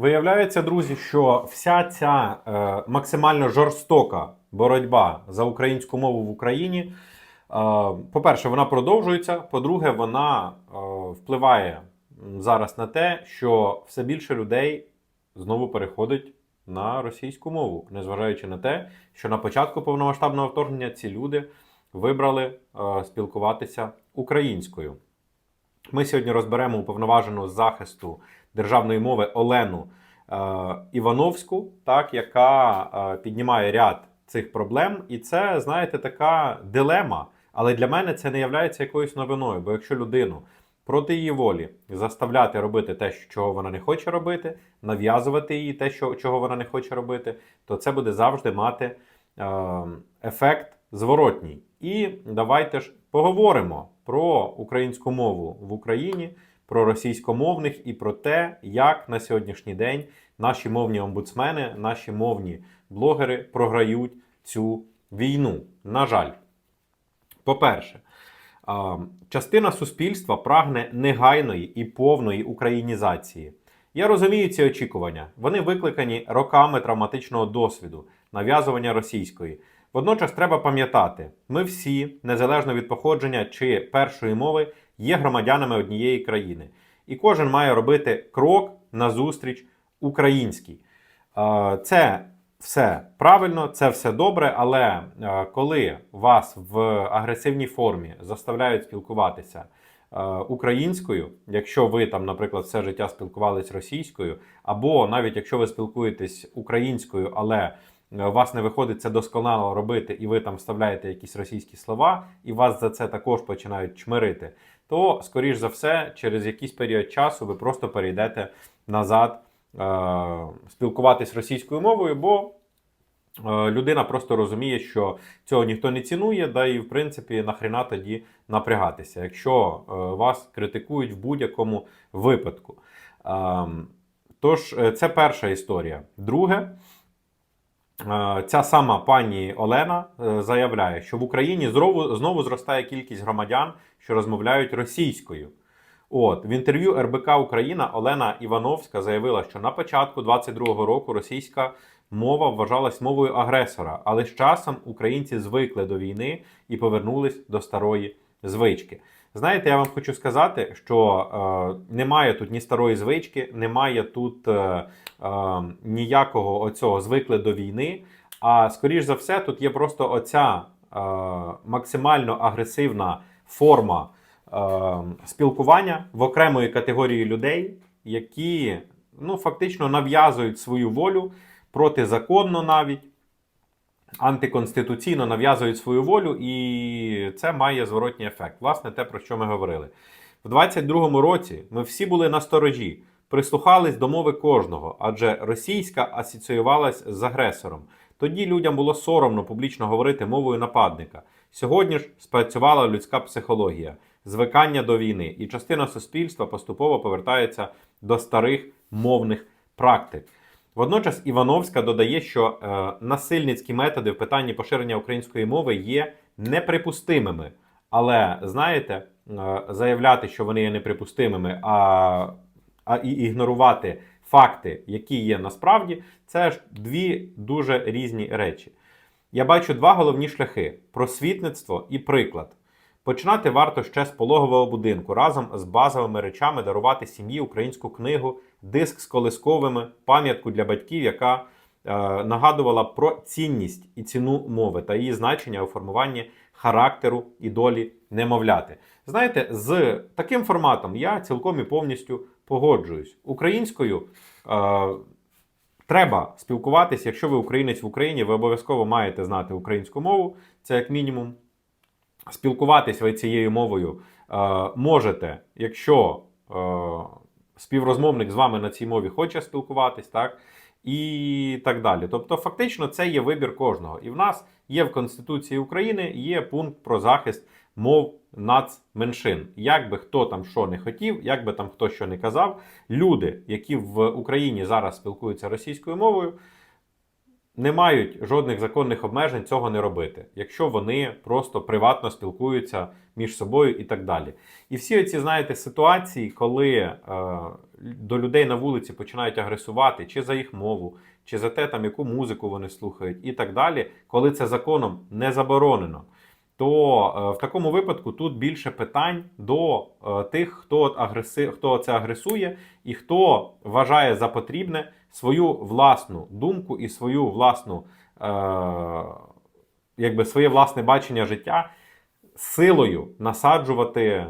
Виявляється, друзі, що вся ця е, максимально жорстока боротьба за українську мову в Україні, е, по-перше, вона продовжується. По-друге, вона е, впливає зараз на те, що все більше людей знову переходить на російську мову, незважаючи на те, що на початку повномасштабного вторгнення ці люди вибрали е, спілкуватися українською. Ми сьогодні розберемо уповноважену захисту державної мови Олену е, Івановську, так, яка е, піднімає ряд цих проблем. І це, знаєте, така дилема. Але для мене це не є якоюсь новиною. Бо якщо людину проти її волі заставляти робити те, чого вона не хоче робити, нав'язувати їй те, що, чого вона не хоче робити, то це буде завжди мати е, ефект зворотній. І давайте ж поговоримо про українську мову в Україні, про російськомовних і про те, як на сьогоднішній день наші мовні омбудсмени, наші мовні блогери програють цю війну. На жаль, по-перше, частина суспільства прагне негайної і повної українізації. Я розумію ці очікування. Вони викликані роками травматичного досвіду, нав'язування російської. Водночас треба пам'ятати, ми всі, незалежно від походження чи першої мови, є громадянами однієї країни, і кожен має робити крок назустріч українській. Це все правильно, це все добре, але коли вас в агресивній формі заставляють спілкуватися українською, якщо ви там, наприклад, все життя спілкувались російською, або навіть якщо ви спілкуєтесь українською, але вас не виходить це досконало робити, і ви там вставляєте якісь російські слова, і вас за це також починають чмирити, то, скоріш за все, через якийсь період часу ви просто перейдете назад е, спілкуватись російською мовою, бо е, людина просто розуміє, що цього ніхто не цінує, да і в принципі нахрена тоді напрягатися, якщо е, вас критикують в будь-якому випадку. Ем, Тож, е, це перша історія. Друге, Ця сама пані Олена е, заявляє, що в Україні знову, знову зростає кількість громадян, що розмовляють російською. От в інтерв'ю РБК Україна Олена Івановська заявила, що на початку 22-го року російська мова вважалась мовою агресора, але з часом українці звикли до війни і повернулись до старої звички. Знаєте, я вам хочу сказати, що е, немає тут ні старої звички, немає тут е, е, ніякого оцього звикли до війни. А скоріш за все, тут є просто оця е, максимально агресивна форма е, спілкування в окремої категорії людей, які ну, фактично нав'язують свою волю протизаконно навіть антиконституційно нав'язують свою волю, і це має зворотній ефект. Власне, те, про що ми говорили. В 22-му році ми всі були на сторожі, прислухались до мови кожного, адже російська асоціювалась з агресором. Тоді людям було соромно публічно говорити мовою нападника. Сьогодні ж спрацювала людська психологія, звикання до війни, і частина суспільства поступово повертається до старих мовних практик. Водночас Івановська додає, що е, насильницькі методи в питанні поширення української мови є неприпустимими. Але знаєте, е, заявляти, що вони є неприпустимими, а, а і ігнорувати факти, які є насправді, це ж дві дуже різні речі. Я бачу два головні шляхи: просвітництво і приклад. Починати варто ще з пологового будинку разом з базовими речами дарувати сім'ї українську книгу, диск з колисковими, пам'ятку для батьків, яка е, нагадувала про цінність і ціну мови та її значення у формуванні характеру і долі немовляти. Знаєте, з таким форматом я цілком і повністю погоджуюсь. Українською е, треба спілкуватися. Якщо ви українець в Україні, ви обов'язково маєте знати українську мову. Це як мінімум спілкуватись ви цією мовою е, можете, якщо е, співрозмовник з вами на цій мові хоче спілкуватись, так? І так далі. Тобто, фактично, це є вибір кожного. І в нас є в Конституції України є пункт про захист мов нацменшин. Як би хто там що не хотів, як би там хто що не казав, люди, які в Україні зараз спілкуються російською мовою, не мають жодних законних обмежень цього не робити, якщо вони просто приватно спілкуються між собою і так далі. І всі ці, знаєте, ситуації, коли е, до людей на вулиці починають агресувати чи за їх мову, чи за те, там, яку музику вони слухають, і так далі, коли це законом не заборонено. То е, в такому випадку тут більше питань до е, тих, хто, агреси... хто це агресує, і хто вважає за потрібне свою власну думку і свою власну, е, якби своє власне бачення життя силою насаджувати е,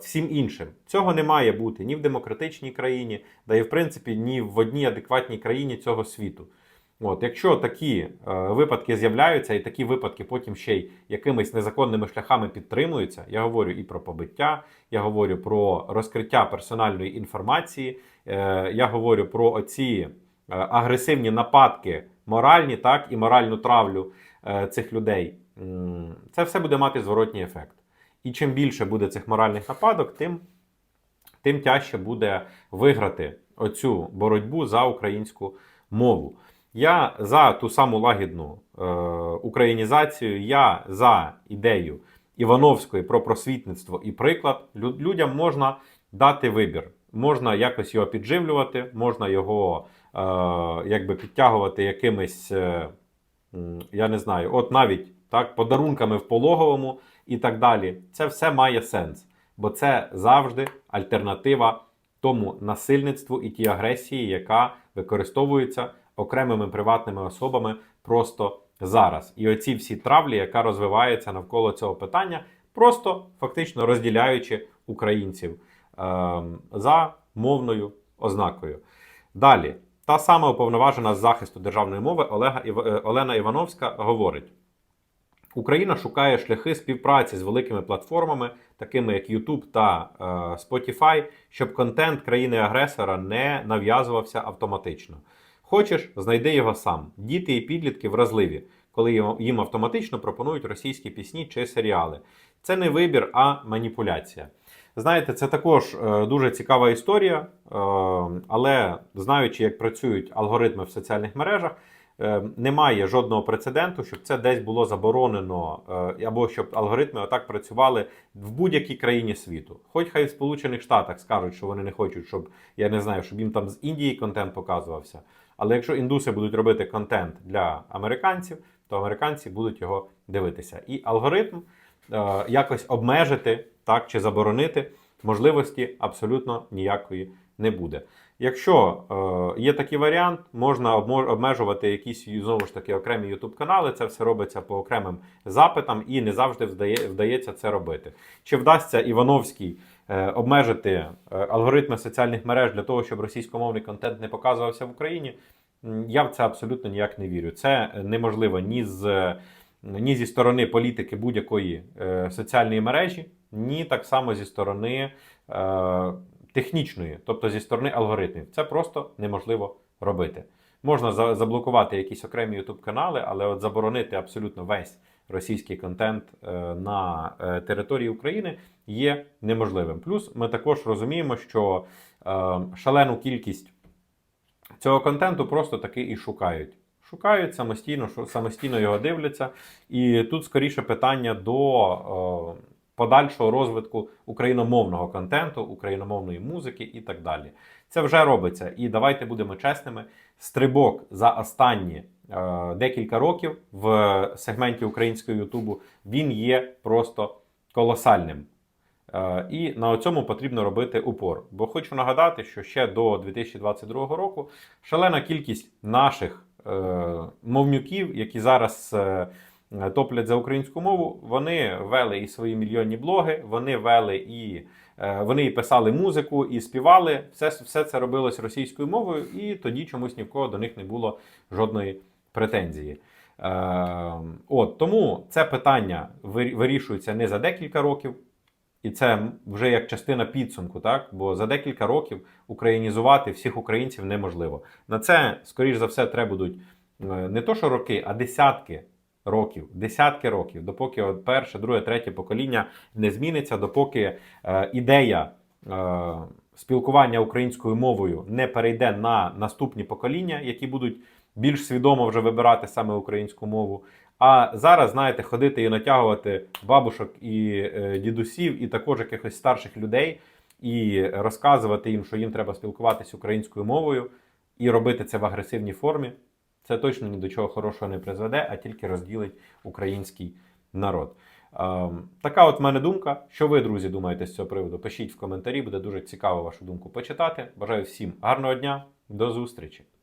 всім іншим. Цього не має бути ні в демократичній країні, да і в принципі ні в одній адекватній країні цього світу. От, якщо такі е, випадки з'являються, і такі випадки потім ще й якимись незаконними шляхами підтримуються, я говорю і про побиття, я говорю про розкриття персональної інформації, е, я говорю про оці е, агресивні нападки, моральні, так, і моральну травлю е, цих людей. Це все буде мати зворотній ефект. І чим більше буде цих моральних нападок, тим, тим тяжче буде виграти оцю боротьбу за українську мову. Я за ту саму лагідну е, українізацію, я за ідею Івановської про просвітництво і приклад. Лю- людям можна дати вибір. Можна якось його підживлювати, можна його е, якби підтягувати якимись, е, я не знаю, от навіть так, подарунками в пологовому і так далі. Це все має сенс, бо це завжди альтернатива тому насильництву і тій агресії, яка використовується окремими приватними особами просто зараз. І оці всі травлі, яка розвивається навколо цього питання, просто фактично розділяючи українців ем, за мовною ознакою. Далі, та сама уповноважена з захисту державної мови Олега Ів... е, Олена Івановська говорить. Україна шукає шляхи співпраці з великими платформами, такими як YouTube та е, Spotify, щоб контент країни-агресора не нав'язувався автоматично. Хочеш, знайди його сам. Діти і підлітки вразливі, коли їм- автоматично пропонують російські пісні чи серіали. Це не вибір, а маніпуляція. Знаєте, це також е, дуже цікава історія, е, але знаючи, як працюють алгоритми в соціальних мережах, е, немає жодного прецеденту, щоб це десь було заборонено, або щоб алгоритми отак працювали в будь-якій країні світу. Хоч хай в Сполучених Штатах скажуть, що вони не хочуть, щоб я не знаю, щоб їм там з Індії контент показувався. Але якщо індуси будуть робити контент для американців, то американці будуть його дивитися. І алгоритм е, якось обмежити так чи заборонити можливості абсолютно ніякої не буде. Якщо е, є такий варіант, можна обмежувати якісь знову ж таки окремі youtube канали. Це все робиться по окремим запитам і не завжди вдає, вдається це робити. Чи вдасться Івановський обмежити е, алгоритми соціальних мереж для того, щоб російськомовний контент не показувався в Україні? Я в це абсолютно ніяк не вірю. Це неможливо ні з ні зі сторони політики будь-якої е, соціальної мережі, ні так само зі сторони е, технічної, тобто зі сторони алгоритмів. Це просто неможливо робити. Можна за- заблокувати якісь окремі youtube канали, але от заборонити абсолютно весь російський контент е, на е, території України є неможливим. Плюс ми також розуміємо, що е, шалену кількість цього контенту просто таки і шукають. Шукають самостійно, самостійно його дивляться. І тут скоріше питання до подальшого розвитку україномовного контенту, україномовної музики і так далі. Це вже робиться. І давайте будемо чесними. Стрибок за останні декілька років в сегменті українського Ютубу він є просто колосальним. Е, І на цьому потрібно робити упор. Бо хочу нагадати, що ще до 2022 року шалена кількість наших е, мовнюків, які зараз е, топлять за українську мову, вони вели і свої мільйонні блоги, вони вели і е, вони і писали музику, і співали. Все, все це робилось російською мовою, і тоді чомусь ні в кого до них не було жодної претензії. Е, от тому це питання вирі- вирішується не за декілька років. І це вже як частина підсумку, так? Бо за декілька років українізувати всіх українців неможливо. На це, скоріш за все, треба будуть е, не то, що роки, а десятки років, десятки років, допоки от перше, друге, третє покоління не зміниться, допоки е, ідея е, спілкування українською мовою не перейде на наступні покоління, які будуть більш свідомо вже вибирати саме українську мову. А зараз, знаєте, ходити і натягувати бабушок і е, дідусів, і також якихось старших людей, і розказувати їм, що їм треба спілкуватися українською мовою, і робити це в агресивній формі, це точно ні до чого хорошого не призведе, а тільки розділить український народ. Ем, така от в мене думка. Що ви, друзі, думаєте з цього приводу? Пишіть в коментарі, буде дуже цікаво вашу думку почитати. Бажаю всім гарного дня, до зустрічі!